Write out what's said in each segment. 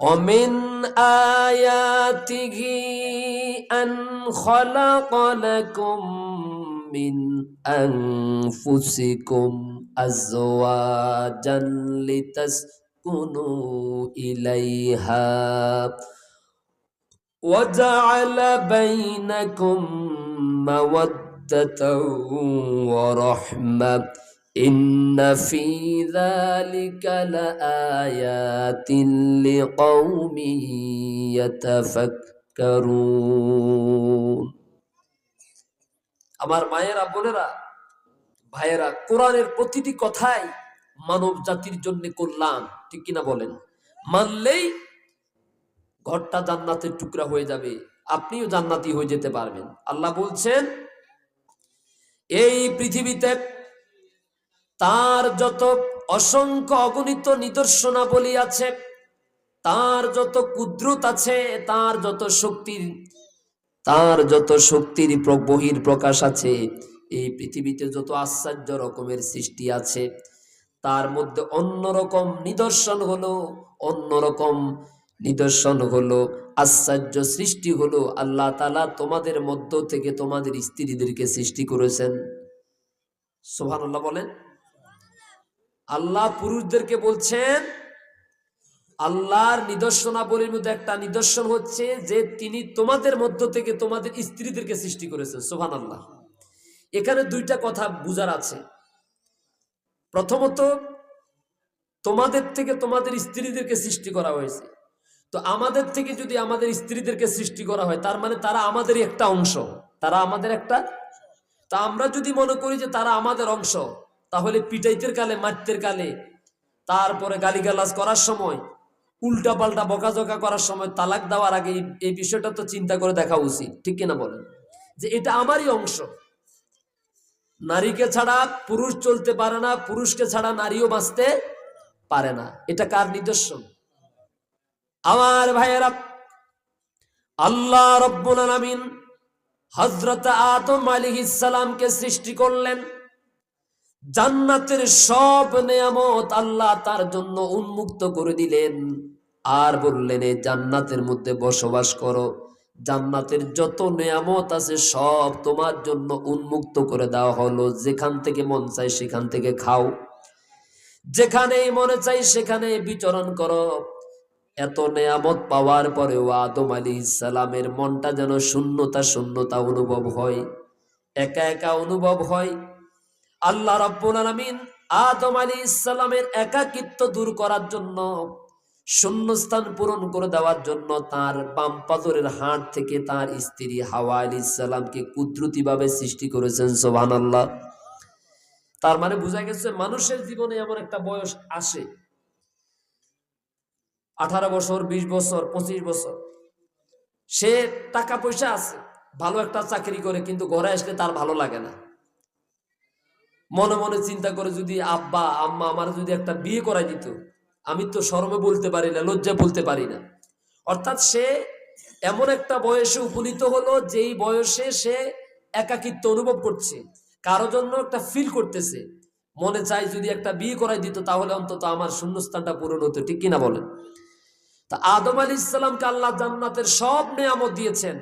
ومن آياته أن خلق لكم من أنفسكم أزواجا لتسكنوا إليها وجعل بينكم مودة ورحمة إن في ذلك لآيات لقوم يتفكرون আমার মায়েরা বোনেরা ভাইয়েরা কোরআনের প্রতিটি কথাই মানব জাতির জন্য করলাম ঠিক কিনা বলেন মানলেই ঘরটা জান্নাতের টুকরা হয়ে যাবে আপনিও জান্নাতি হয়ে যেতে পারবেন আল্লাহ বলছেন এই পৃথিবীতে তার যত অসংখ্য অগণিত নিদর্শনাবলী আছে, তার যত কুদ্রুত আছে, তার যত শক্তির, তার যত শক্তির বহির প্রকাশ আছে, এই পৃথিবীতে যত আশ্চর্য রকমের সৃষ্টি আছে, তার মধ্যে অন্যরকম নিদর্শন হলো অন্যরকম নিদর্শন হলো, আশ্চর্য সৃষ্টি হলো, আল্লাহ তালা তোমাদের মধ্য থেকে তোমাদের স্ত্রীদেরকে সৃষ্টি করেছেন। সোহানুল্লাহ বলেন আল্লাহ পুরুষদেরকে বলছেন, আল্লাহর নিদর্শনাবলীর মধ্যে একটা নিদর্শন হচ্ছে যে তিনি তোমাদের মধ্য থেকে তোমাদের স্ত্রীদেরকে সৃষ্টি করেছেন সোহান আল্লাহ এখানে দুইটা কথা বুঝার আছে। প্রথমত, তোমাদের থেকে তোমাদের স্ত্রীদেরকে সৃষ্টি করা হয়েছে। তো আমাদের থেকে যদি আমাদের স্ত্রীদেরকে সৃষ্টি করা হয়, তার মানে তারা আমাদেরই একটা অংশ, তারা আমাদের একটা, তা আমরা যদি মনে করি যে তারা আমাদের অংশ তাহলে পিটাইতের কালে, মারতের কালে, তারপরে গালিগালাজ করার সময় উল্টা পাল্টা বকাঝকা করার সময় তালাক দেওয়ার আগে এই- বিষয়টা তো চিন্তা করে দেখা উচিত, ঠিক কিনা বলেন? যে এটা আমারই অংশ। নারীকে ছাড়া পুরুষ চলতে পারে না, পুরুষকে ছাড়া নারীও বাঁচতে পারে না। এটা কার নিদর্শন আমার ভাইয়েরা, আল্লাহ রব্বুল আলামিন হজরত আদম আলাইহিস সালামকে সৃষ্টি করলেন। জান্নাতের সব নেয়ামত আল্লাহ তার জন্য উন্মুক্ত করে দিলেন। আর বললেন এই জান্নাতের মধ্যে বসবাস করো। জান্নাতের যত নেয়ামত আছে সব তোমার জন্য উন্মুক্ত করে দেওয়া হলো। যেখান থেকে মন চাই সেখান থেকে খাও। যেখানে মনে চাই সেখানে বিচরণ করো। এত নেয়ামত পাওয়ার পরেও আদম আলী ইসালামের মনটা যেন শূন্যতা শূন্যতা অনুভব হয়। একা একা অনুভব হয়। আল্লাহ রাব্বুল আলামিন আদম আলী ইসলামের একাকিত্ব দূর করার জন্য, শূন্যস্থান পূরণ করে দেওয়ার জন্য তার বাম পাথরের হাট থেকে তার স্ত্রী হাওয়া আলী ইসলামকে কুদরতি ভাবে সৃষ্টি করেছেন সোহান আল্লাহ তার মানে বোঝা গেছে মানুষের জীবনে এমন একটা বয়স আসে। আঠারো বছর ২০ বছর, পঁচিশ বছর। সে টাকা পয়সা আছে, ভালো একটা চাকরি করে, কিন্তু ঘরে আসলে তার ভালো লাগে না। মনে মনে চিন্তা করে যদি আব্বা, আম্মা আমার যদি একটা বিয়ে করাই দিত, আমি তো শরমে বলতে পারি না, লজ্জা বলতে পারি না। অর্থাৎ সে এমন একটা বয়সে উপনীত হলো, যেই বয়সে সে একাকিত্ব অনুভব করছে, কারও জন্য একটা ফিল করতেছে। মনে চাই যদি একটা বিয়ে করাই দিত, তাহলে অন্তত আমার শূন্যস্থানটা পূরণ হতো, ঠিক কিনা বলেন? তা আদম আলী ইসলামকে আল্লাহ জান্নাতের সব নেয়ামত দিয়েছেন,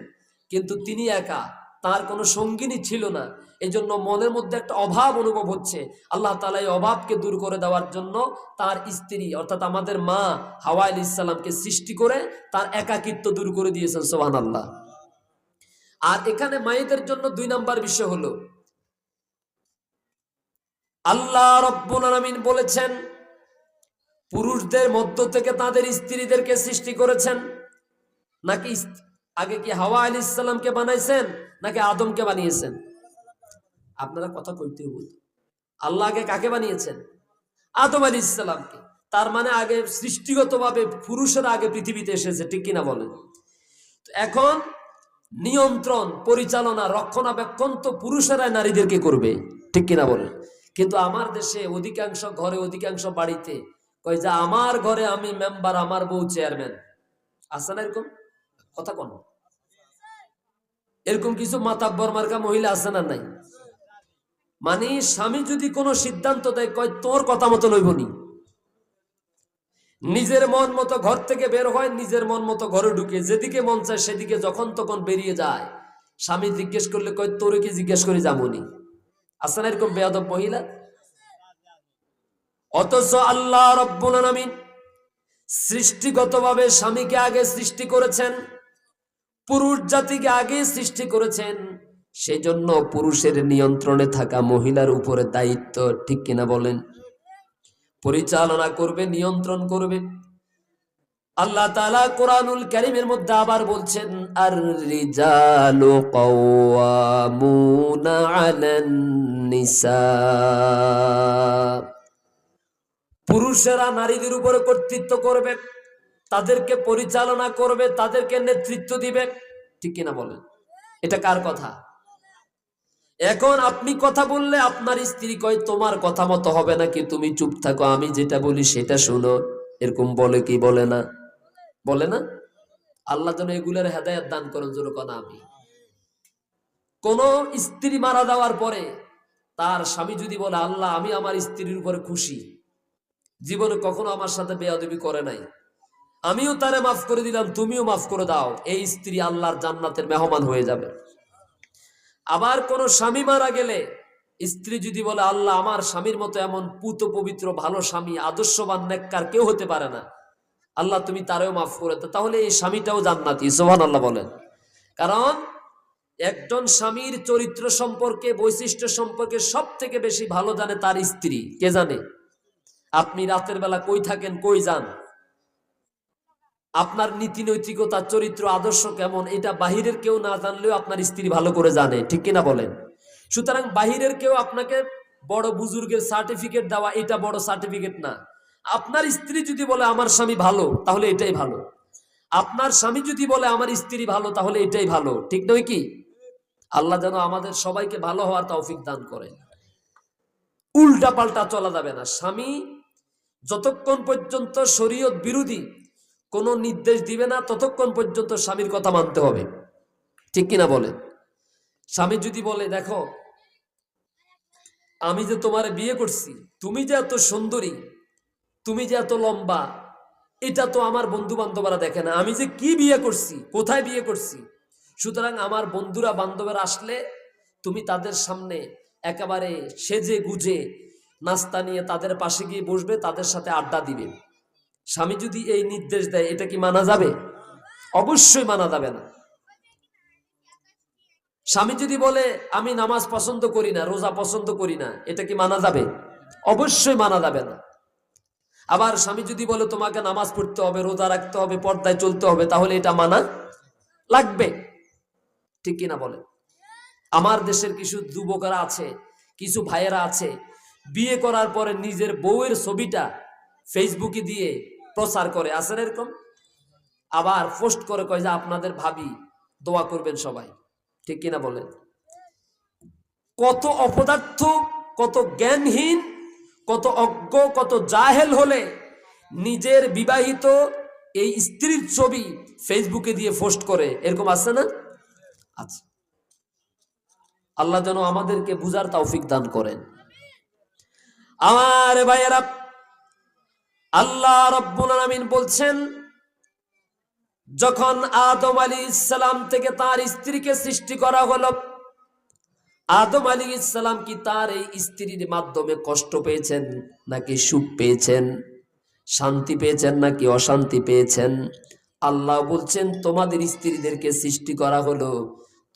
কিন্তু তিনি একা, তার কোনো সঙ্গিনী ছিল না। এই জন্য মনের মধ্যে একটা অভাব অনুভব হচ্ছে। আল্লাহ তালা এই অভাবকে দূর করে দেওয়ার জন্য তার স্ত্রী, অর্থাৎ আমাদের মা হাওয়া আলী ইসলামকে সৃষ্টি করে তার একাকিত্ব দূর করে দিয়েছেন সোহান আল্লাহ আর এখানে মায়েদের জন্য দুই নাম্বার বিষয় হলো, আল্লাহ রব্বুল বলেছেন, পুরুষদের মধ্য থেকে তাদের স্ত্রীদেরকে সৃষ্টি করেছেন। নাকি আগে কি হাওয়া আলী ইসলামকে বানাইছেন, নাকি আদমকে বানিয়েছেন? আপনারা কথা কইতে বল। আল্লাহ আগে কাকে বানিয়েছেন? আদম আলী ইসলামকে তার মানে আগে সৃষ্টিগতভাবে পুরুষের আগে পৃথিবীতে এসেছে, ঠিক কিনা বলেন? এখন নিয়ন্ত্রণ, পরিচালনা, রক্ষণাবেক্ষণ তো পুরুষেরাই নারীদেরকে করবে, ঠিক কিনা বলেন? কিন্তু আমার দেশে অধিকাংশ ঘরে, অধিকাংশ বাড়িতে কয় যে আমার ঘরে আমি মেম্বার, আমার বউ চেয়ারম্যান। আছে না এরকম? কথা কোন। এরকম কিছু মাতাব্বর মার্কা মহিলা আছে না নাই? মানে স্বামী যদি কোনো সিদ্ধান্ত দেয়, কয়, তোর কথা মতো লইবনি নিজের মন মতো ঘর থেকে বের হয়, নিজের মন মতো ঘরে ঢুকে। যেদিকে মন চায় সেদিকে যখন তখন বেরিয়ে যায়। স্বামী জিজ্ঞেস করলে, কয়, তোরে কি জিজ্ঞেস করে যাবনি আসে না এরকম বেয়াদব মহিলা? অথচ আল্লাহ রব্বুল আলামিন সৃষ্টিগতভাবে স্বামীকে আগে সৃষ্টি করেছেন, পুরুষ জাতিকে আগে সৃষ্টি করেছেন। সেই জন্য পুরুষের নিয়ন্ত্রণে থাকা মহিলার উপরে দায়িত্ব, ঠিক কিনা বলেন? পরিচালনা করবে, নিয়ন্ত্রণ করবে। আল্লাহ তাআলা কোরআনুল কারীমের মধ্যে আবার বলছেন আর রিজালু পুরুষেরা নারীদের উপরে কর্তৃত্ব করবে, তাদেরকে পরিচালনা করবে, তাদেরকে নেতৃত্ব দিবে, ঠিক কিনা বলেন? এটা কার কথা? এখন আপনি কথা বললে আপনার স্ত্রী কয়, তোমার কথা মতো হবে নাকি? তুমি চুপ থাকো, আমি যেটা বলি সেটা শুনো। এরকম বলে কি বলে না? বলে না? আল্লাহ যেন এগুলোর হেদায়ত দান করেন যেরকম আমি। কোন স্ত্রী মারা যাওয়ার পরে তার স্বামী যদি বলে, আল্লাহ, আমি আমার স্ত্রীর উপরে খুশি। জীবনে কখনো আমার সাথে বেয়াদবি করে নাই। আমিও তারে মাফ করে দিলাম, তুমিও মাফ করে দাও। এই স্ত্রী আল্লাহর জান্নাতের মেহমান হয়ে যাবে। আবার কোন স্বামী মারা গেলে, স্ত্রী যদি বলে, আল্লাহ, আমার স্বামীর মতো এমন পুত পবিত্র, ভালো স্বামী, আদর্শবান, নেককার কেউ হতে পারে না। আল্লাহ, তুমি তারেও মাফ করে তাহলে এই স্বামীটাও জান্নাতি সোহান আল্লাহ বলেন। কারণ, একজন স্বামীর চরিত্র সম্পর্কে, বৈশিষ্ট্য সম্পর্কে সব থেকে বেশি ভালো জানে তার স্ত্রী। কে জানে? আপনি রাতের বেলা কই থাকেন, কই যান? আপনার নীতি নৈতিকতা, চরিত্র, আদর্শ কেমন, এটা বাহিরের কেউ না জানলেও আপনার স্ত্রী ভালো করে জানে, ঠিক কিনা বলেন? সুতরাং বাহিরের কেউ আপনাকে বড় বুজুর্গের সার্টিফিকেট দেওয়া, এটা বড় সার্টিফিকেট না। আপনার স্ত্রী যদি বলে আমার স্বামী ভালো, তাহলে এটাই ভালো। আপনার স্বামী যদি বলে আমার স্ত্রী ভালো, তাহলে এটাই ভালো, ঠিক নয় কি? আল্লাহ যেন আমাদের সবাইকে ভালো হওয়ার তৌফিক দান করেন। উল্টা পাল্টা চলা যাবে না। স্বামী যতক্ষণ পর্যন্ত শরীয়ত বিরোধী কোনো নির্দেশ দিবে না, ততক্ষণ পর্যন্ত স্বামীর কথা মানতে হবে। ঠিক কিনা বলে স্বামী যদি বলে, দেখো, আমি যে তোমার বিয়ে করছি, তুমি যে এত সুন্দরী, তুমি যে এত লম্বা, এটা তো আমার বন্ধু বান্ধবরা দেখে না। আমি যে কি বিয়ে করছি, কোথায় বিয়ে করছি? সুতরাং আমার বন্ধুরা, বান্ধবেরা আসলে তুমি তাদের সামনে একেবারে সেজে গুজে নাস্তা নিয়ে তাদের পাশে গিয়ে বসবে, তাদের সাথে আড্ডা দিবে। স্বামী যদি এই নির্দেশ দেয়, এটা কি মানা যাবে? অবশ্যই মানা যাবে না। স্বামী যদি বলে, আমি নামাজ পছন্দ করি না, রোজা পছন্দ করি না এটা কি মানা যাবে? অবশ্যই মানা যাবে না। আবার স্বামী যদি বলে, তোমাকে নামাজ পড়তে হবে, রোজা রাখতে হবে, পর্দায় চলতে হবে তাহলে এটা মানা লাগবে। ঠিক কিনা বলে আমার দেশের কিছু যুবকরা আছে, কিছু ভাইয়েরা আছে, বিয়ে করার পরে নিজের বউয়ের ছবিটা ফেসবুকে দিয়ে প্রচার করে আসেন এরকম? আবার পোস্ট করে কয় যে আপনাদের ভাবি দোয়া করবেন সবাই। ঠিক কিনা বলেন? কত অপদার্থ, কত জ্ঞানহীন, কত অজ্ঞ, কত জাহেল হলে নিজের বিবাহিত এই স্ত্রীর ছবি ফেসবুকে দিয়ে পোস্ট করে, এরকম আছে না? আচ্ছা আল্লাহ যেন আমাদেরকে বুঝার তৌফিক দান করেন। আমার ভাইয়েরা আল্লাহ রব্বুল আলামিন বলছেন, যখন আদম আলী ইসলাম থেকে তার স্ত্রীকে সৃষ্টি করা হলো, আদম আলী ইসলাম কি তার এই স্ত্রীর মাধ্যমে কষ্ট পেয়েছেন নাকি সুখ পেয়েছেন? শান্তি পেয়েছেন নাকি অশান্তি পেয়েছেন? আল্লাহ বলছেন, তোমাদের স্ত্রীদেরকে সৃষ্টি করা হলো,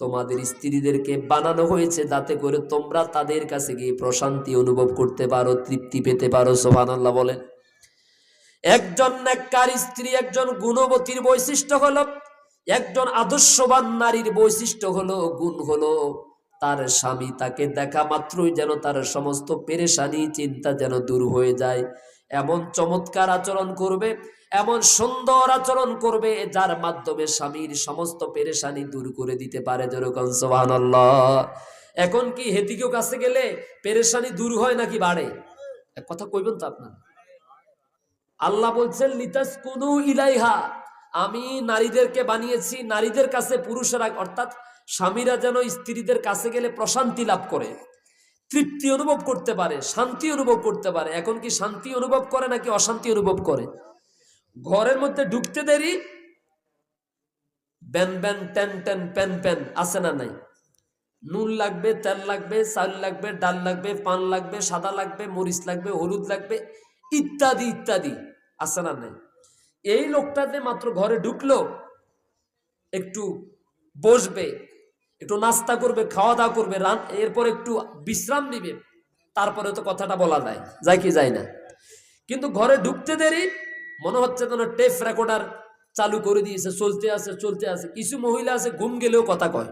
তোমাদের স্ত্রীদেরকে বানানো হয়েছে যাতে করে তোমরা তাদের কাছে গিয়ে প্রশান্তি অনুভব করতে পারো, তৃপ্তি পেতে পারো সোহান আল্লাহ বলেন। একজন নেককার স্ত্রী, একজন গুণবতীর বৈশিষ্ট্য হলো, একজন আদর্শবান নারীর বৈশিষ্ট্য হলো, গুণ হলো তার স্বামী তাকে দেখা মাত্রই যেন তার সমস্ত পেরেশানি, চিন্তা যেন দূর হয়ে যায়। এমন চমৎকার আচরণ করবে, এমন সুন্দর আচরণ করবে, যার মাধ্যমে স্বামীর সমস্ত পেরেশানি দূর করে দিতে পারে যেরকম সোহান এখন কি হেতিকেও কাছে গেলে পেরেশানি দূর হয় নাকি বাড়ে? এক কথা কইবেন তো আপনার। আল্লাহ বলছেন লিতাস কুনু ইলাইহা। আমি নারীদেরকে বানিয়েছি, নারীদের কাছে পুরুষেরা, অর্থাৎ স্বামীরা যেন স্ত্রীদের কাছে গেলে প্রশান্তি লাভ করে, তৃপ্তি অনুভব করতে পারে, শান্তি অনুভব করতে পারে। এখন কি শান্তি অনুভব করে নাকি অশান্তি অনুভব করে? ঘরের মধ্যে ঢুকতে দেরি? ব্যান ব্যান, টেন টেন প্যান প্যান আছে না নাই? নুন লাগবে, তেল লাগবে, চাল লাগবে, ডাল লাগবে, পান লাগবে, সাদা লাগবে, মরিচ লাগবে, হলুদ লাগবে ইত্যাদি ইত্যাদি। আছে না নাই? এই লোকটাতে মাত্র ঘরে ঢুকলো, একটু বসবে, একটু নাস্তা করবে খাওয়া দাওয়া করবে, রান এরপর একটু বিশ্রাম নিবে, তারপরে তো কথাটা বলা যায় যায় কি যায় না। কিন্তু ঘরে ঢুকতে দেরি, মনে হচ্ছে যেন টেপ রেকর্ডার চালু করে দিয়েছে, চলতে আছে চলতে আছে। কিছু মহিলা আছে, ঘুম গেলেও কথা কয়।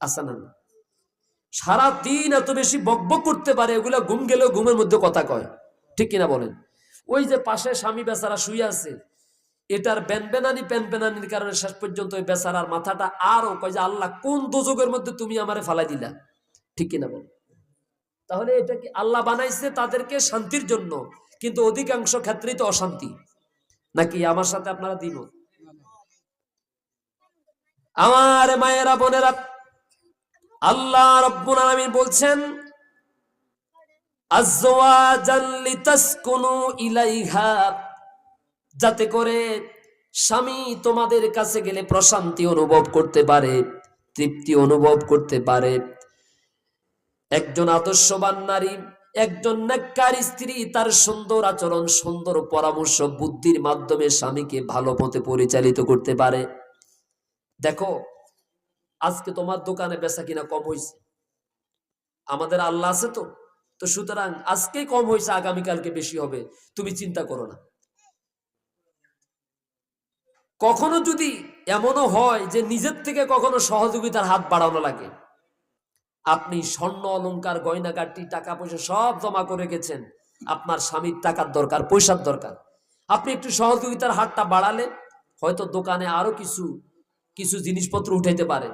আসা না। সারা দিন এত বেশি বকবক করতে পারে, এগুলা ঘুম গেলেও ঘুমের মধ্যে কথা কয়। ঠিক কিনা বলেন? ওই যে পাশে স্বামী বেচারা শুয়ে আছে, এটার ব্যানবেনানি প্যানবেনানির কারণে শেষ পর্যন্ত ওই বেচারার মাথাটা আরও কয় যে, আল্লাহ, কোন দোজকের মধ্যে তুমি আমারে ফালাই দিলা? ঠিক কিনা বল তাহলে এটা কি আল্লাহ বানাইছে তাদেরকে শান্তির জন্য? কিন্তু অধিকাংশ ক্ষেত্রেই তো অশান্তি। নাকি আমার সাথে আপনারা দিব আমার মায়েরা, বোনেরা, আল্লাহ রব্বুল আলামিন বলছেন যাতে করে স্বামী তোমাদের কাছে গেলে প্রশান্তি অনুভব করতে পারে, তৃপ্তি অনুভব করতে পারে। একজন আদর্শবান নারী, একজন নেককার স্ত্রী, তার সুন্দর আচরণ, সুন্দর পরামর্শ, বুদ্ধির মাধ্যমে স্বামীকে ভালো পথে পরিচালিত করতে পারে। দেখো, আজকে তোমার দোকানে বেচা কিনা কম হয়েছে আমাদের আল্লাহ আছে তো। তো সুতরাং আজকে কম হয়েছে, আগামীকালকে বেশি হবে। তুমি চিন্তা করো না। কখনো যদি এমনও হয় যে নিজের থেকে কখনো সহযোগিতার হাত বাড়ানো লাগে, আপনি স্বর্ণ, অলংকার, গয়নাগাটি টাকা পয়সা সব জমা করে রেখেছেন। আপনার স্বামীর টাকার দরকার, পয়সার দরকার। আপনি একটু সহযোগিতার হাতটা বাড়ালে হয়তো দোকানে আরও কিছু কিছু জিনিসপত্র উঠাইতে পারে।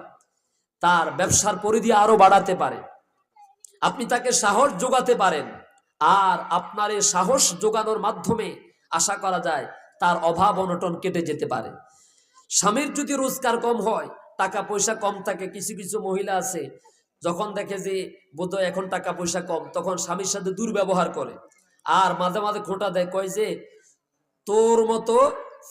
তার ব্যবসার পরিধি আরও বাড়াতে পারে। আপনি তাকে সাহস যোগাতে পারেন। আর আপনার এই সাহস যোগানোর মাধ্যমে আশা করা যায় তার অভাব অনটন কেটে যেতে পারে। স্বামীর যদি রোজগার কম হয়, টাকা পয়সা কম থাকে, কিছু কিছু মহিলা আছে, যখন দেখে যে বোধহয় এখন টাকা পয়সা কম, তখন স্বামীর সাথে দুর্ব্যবহার করে। আর মাঝে মাঝে খোঁটা দেয়, কয় যে, তোর মতো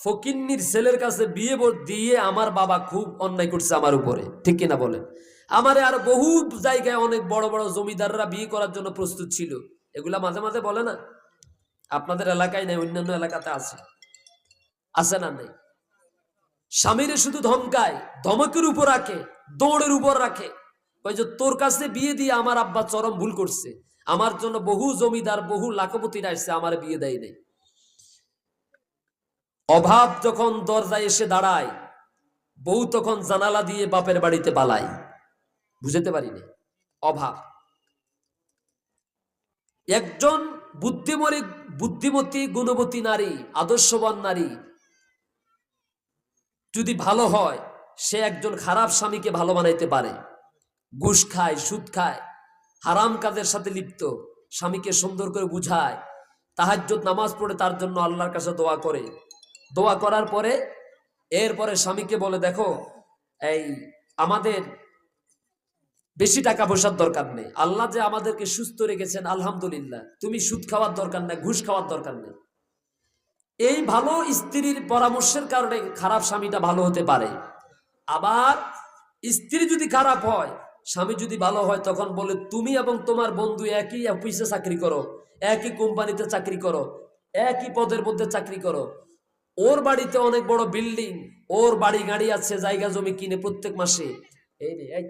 ফকিন্নির ছেলের কাছে বিয়ে দিয়ে আমার বাবা খুব অন্যায় করছে আমার উপরে। ঠিক কিনা বলেন? আমারে আর বহু জায়গায় অনেক বড় বড় জমিদাররা বিয়ে করার জন্য প্রস্তুত ছিল। এগুলা মাঝে মাঝে বলে না? আপনাদের এলাকায় নেই, অন্যান্য এলাকাতে আছে। আছে না নেই? স্বামীরে শুধু ধমকায়, ধমকের উপর রাখে, দৌড়ের উপর রাখে। ওই যে, তোর কাছে বিয়ে দিয়ে আমার আব্বা চরম ভুল করছে। আমার জন্য বহু জমিদার, বহু লাখপতিরা আসছে আমার বিয়ে দেয় নেই। অভাব যখন দরজায় এসে দাঁড়ায়, বউ তখন জানালা দিয়ে বাপের বাড়িতে পালায়। বুঝতে পারিনি? অভাব। একজন বুদ্ধিমরী, বুদ্ধিমতী, গুণবতী নারী, আদর্শবান নারী যদি ভালো হয়, সে একজন খারাপ স্বামীকে ভালো বানাইতে পারে। ঘুষ খায়, সুদ খায়, হারাম কাজের সাথে লিপ্ত, স্বামীকে সুন্দর করে বুঝায়, তাহাজ্জুদ, নামাজ পড়ে তার জন্য আল্লাহর কাছে দোয়া করে। দোয়া করার পরে, এরপরে স্বামীকে বলে, দেখো, এই আমাদের বেশি টাকা পয়সার দরকার নেই। আল্লাহ যে আমাদেরকে সুস্থ রেখেছেন, আলহামদুলিল্লাহ। তুমি সুদ খাওয়ার দরকার নেই, ঘুষ খাওয়ার দরকার নেই। এই ভালো স্ত্রীর পরামর্শের কারণে খারাপ স্বামীটা ভালো হতে পারে। আবার স্ত্রী যদি খারাপ হয়, স্বামী যদি ভালো হয়, তখন বলে, তুমি এবং তোমার বন্ধু একই অফিসে চাকরি করো, একই কোম্পানিতে চাকরি করো, একই পদের মধ্যে চাকরি করো। ওর বাড়িতে অনেক বড় বিল্ডিং, ওর বাড়ি গাড়ি আছে জায়গা জমি কিনে প্রত্যেক মাসে। এই রে, এই,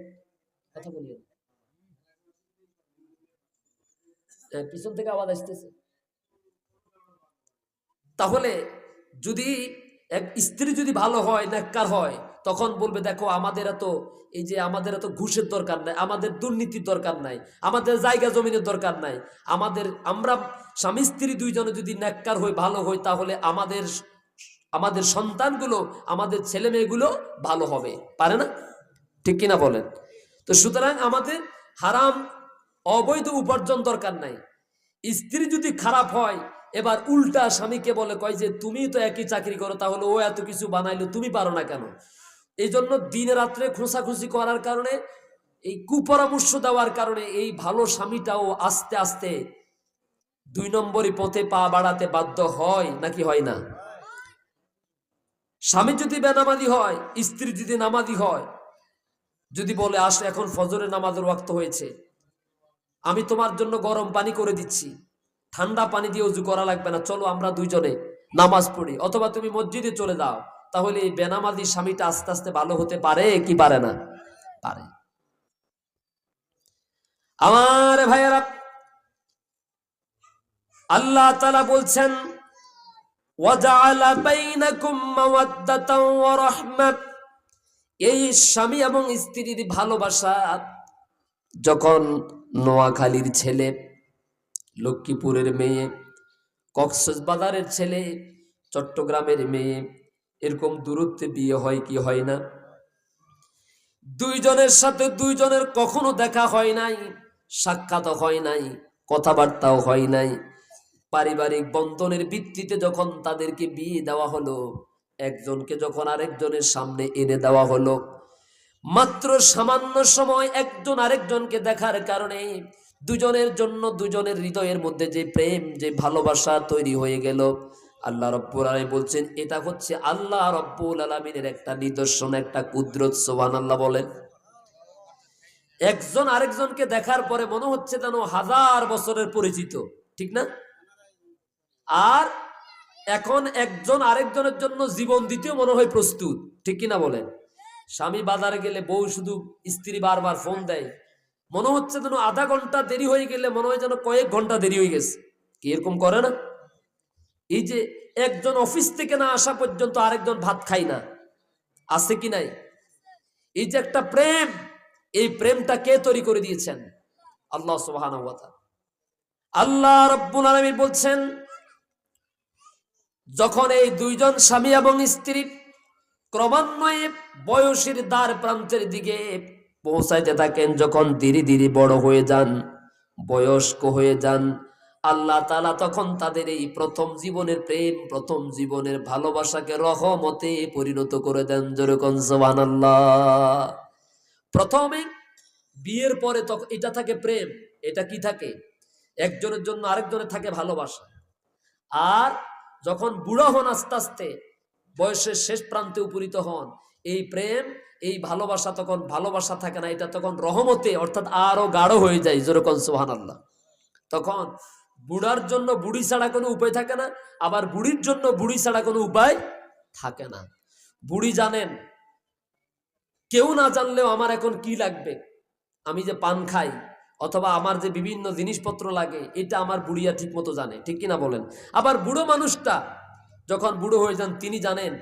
কথা বলি পিছন থেকে আওয়াজ আসতেছে। তাহলে যদি এক স্ত্রী যদি ভালো হয়, নেককার হয়, তখন বলবে, দেখো, আমাদের এত, এই যে আমাদের এত ঘুষের দরকার নাই, আমাদের দুর্নীতির দরকার নাই, আমাদের জায়গা জমিনের দরকার নাই, আমাদের, আমরা স্বামী স্ত্রী দুইজনে যদি নেককার হই, ভালো হই, তাহলে আমাদের আমাদের সন্তানগুলো, আমাদের ছেলে মেয়েগুলো ভালো হবে। পারে না? ঠিক কিনা বলেন? তো সুতরাং আমাদের হারাম, অবৈধ উপার্জন দরকার নাই। স্ত্রী যদি খারাপ হয়, এবার উল্টা স্বামীকে বলে, কয় যে তুমি তো একই চাকরি করো, তাহলে ও এত কিছু বানাইলো তুমি পারো না কেন? এই জন্য দিনে রাত্রে খোঁসাখুসি করার কারণে, এই কুপরামর্শ দেওয়ার কারণে এই ভালো স্বামীটাও আস্তে আস্তে দুই নম্বরই পথে পা বাড়াতে বাধ্য হয়, নাকি হয় না? স্বামী যদি বেনামাজি হয়, স্ত্রী যদি নামাজি হয়, যদি বলে, আস, এখন ফজরের নামাজের ওয়াক্ত হয়েছে। আমি তোমার জন্য গরম পানি করে দিচ্ছি। ঠান্ডা পানি দিয়ে উজু করা লাগবে না। চলো আমরা দুইজনে নামাজ পড়ি। অথবা তুমি মসজিদে চলে যাও। তাহলে এই বেনামাজি স্বামীটা আস্তে আস্তে ভালো হতে পারে কি পারে না? পারে। আমার ভাইয়েরা, আল্লাহ তালা বলছেন وَجَعَلَ بَيْنَكُمْ مَوَدَّةً وَرَحْمَةً এই স্বামী এবং স্ত্রীর ভালোবাসা যখন নোয়াখালীর ছেলে লক্ষ্মীপুরের মেয়ে কক্সবাজারের ছেলে চট্টগ্রামের মেয়ে এরকম দূরত্বে বিয়ে হয় কি হয় না দুইজনের সাথে দুইজনের কখনো দেখা হয় নাই সাক্ষাৎ হয় নাই কথাবার্তাও হয় নাই পারিবারিক বন্ধনের ভিত্তিতে যখন তাদেরকে বিয়ে দেওয়া হলো, একজনকে যখন আরেকজনের সামনে এনে দেওয়া হলো, মাত্র সামান্য সময় একজন আরেকজনকে দেখার কারণে দুজনের জন্য দুজনের হৃদয়ের মধ্যে যে প্রেম, যে ভালোবাসা তৈরি হয়ে গেল। আল্লাহ রব্বুল আলমী বলছেন, এটা হচ্ছে আল্লাহ রব্বুল আলমিনের একটা নিদর্শন, একটা কুদরত সোহান আল্লাহ বলেন। একজন আরেকজনকে দেখার পরে মনে হচ্ছে যেন হাজার বছরের পরিচিত, ঠিক না? আর এখন একজন আরেকজনের জন্য জীবন দিতেও মনে হয় প্রস্তুত। ঠিক কিনা বলেন? স্বামী বাজারে গেলে বউ শুধু স্ত্রী বারবার ফোন দেয়। মনে হচ্ছে যেন আধা ঘণ্টা দেরি হয়ে গেলে মনে হয় যেন কয়েক ঘণ্টা দেরি হয়ে গেছে। কি এরকম করে না? এই যে একজন অফিস থেকে না আসা পর্যন্ত আরেকজন ভাত খাই না। আছে কি নাই? এই যে একটা প্রেম, এই প্রেমটা কে তৈরি করে দিয়েছেন? আল্লাহ তাআলা। আল্লাহ রব্বুল আলামিন বলছেন যখন এই দুইজন স্বামী এবং স্ত্রী ক্রমান্বয়ে বয়সের দ্বার প্রান্তের দিকে পৌঁছাইতে থাকেন, যখন ধীরে ধীরে বড় হয়ে যান, বয়স্ক হয়ে যান, আল্লাহ তালা তখন তাদের এই প্রথম জীবনের প্রেম, প্রথম জীবনের ভালোবাসাকে রহমতে পরিণত করে দেন। যেরকম জবান আল্লাহ প্রথমে বিয়ের পরে তখন এটা থাকে প্রেম, এটা কি থাকে? একজনের জন্য আরেকজনের থাকে ভালোবাসা। আর যখন বুড়া হন আস্তে আস্তে, বয়সের শেষ প্রান্তে উপনীত হন, এই প্রেম, এই ভালোবাসা তখন ভালোবাসা থাকে না, এটা তখন রহমতে অর্থাৎ আরও গাঢ় হয়ে যায় যেরকম সোহান আল্লাহ তখন বুড়ার জন্য বুড়ি ছাড়া কোনো উপায় থাকে না, আবার বুড়ির জন্য বুড়ি ছাড়া কোনো উপায় থাকে না। বুড়ি জানেন, কেউ না জানলেও আমার এখন কি লাগবে? আমি যে পান খাই অথবা আমার যে বিভিন্ন জিনিসপত্র লাগে, এটা আমার বুড়িয়া ঠিক মতো জানে, ঠিক কিনা বলেন? আবার বুড়ো মানুষটা, যখন বুড়ো হয়ে যান, তিনি জানেন,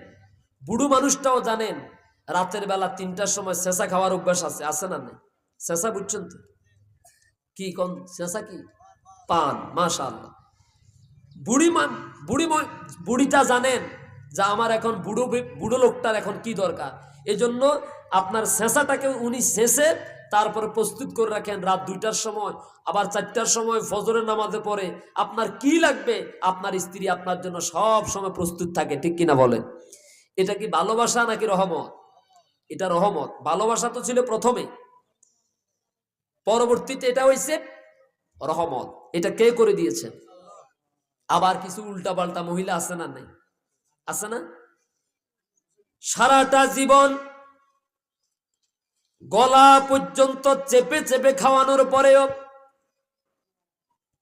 বুড়ো মানুষটাও জানেন, রাতের বেলা তিনটার সময় শেষা খাওয়ার অভ্যাস আছে আছে না নেই? শেষা বুঝছেন তো? কি কোন শেষা কি? পান মাশা আল্লাহ বুড়ি মান, বুড়ি বুড়িটা জানেন যে আমার এখন বুড়ো বুড়ো লোকটার এখন কি দরকার? এজন্য আপনার শেষাটাকে উনি শেষে তারপরে প্রস্তুত করে রাখেন রাত দুইটার সময়, আবার চারটার সময় ফজরের নামাজে পড়ে। আপনার কি লাগবে? আপনার স্ত্রী আপনার জন্য সব সময় প্রস্তুত থাকে, ঠিক কিনা বলেন? এটা কি ভালোবাসা নাকি রহমত? এটা রহমত। ভালোবাসা তো ছিল প্রথমে। পরবর্তীতে এটা হয়েছে রহমত। এটা কে করে দিয়েছেন আবার কিছু উল্টা পাল্টা মহিলা আছে না নেই? আছে না? সারাটা জীবন গলা পর্যন্ত চেপে চেপে খাওয়ানোর পরেও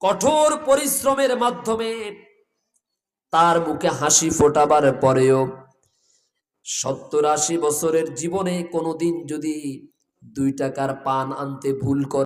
কঠোর পরিশ্রমের মাধ্যমে তার মুখে হাসি ফোটাবার পরেও সত্তর আশি বছরের জীবনে কোনোদিন যদি দুই টাকার পান আনতে ভুল করে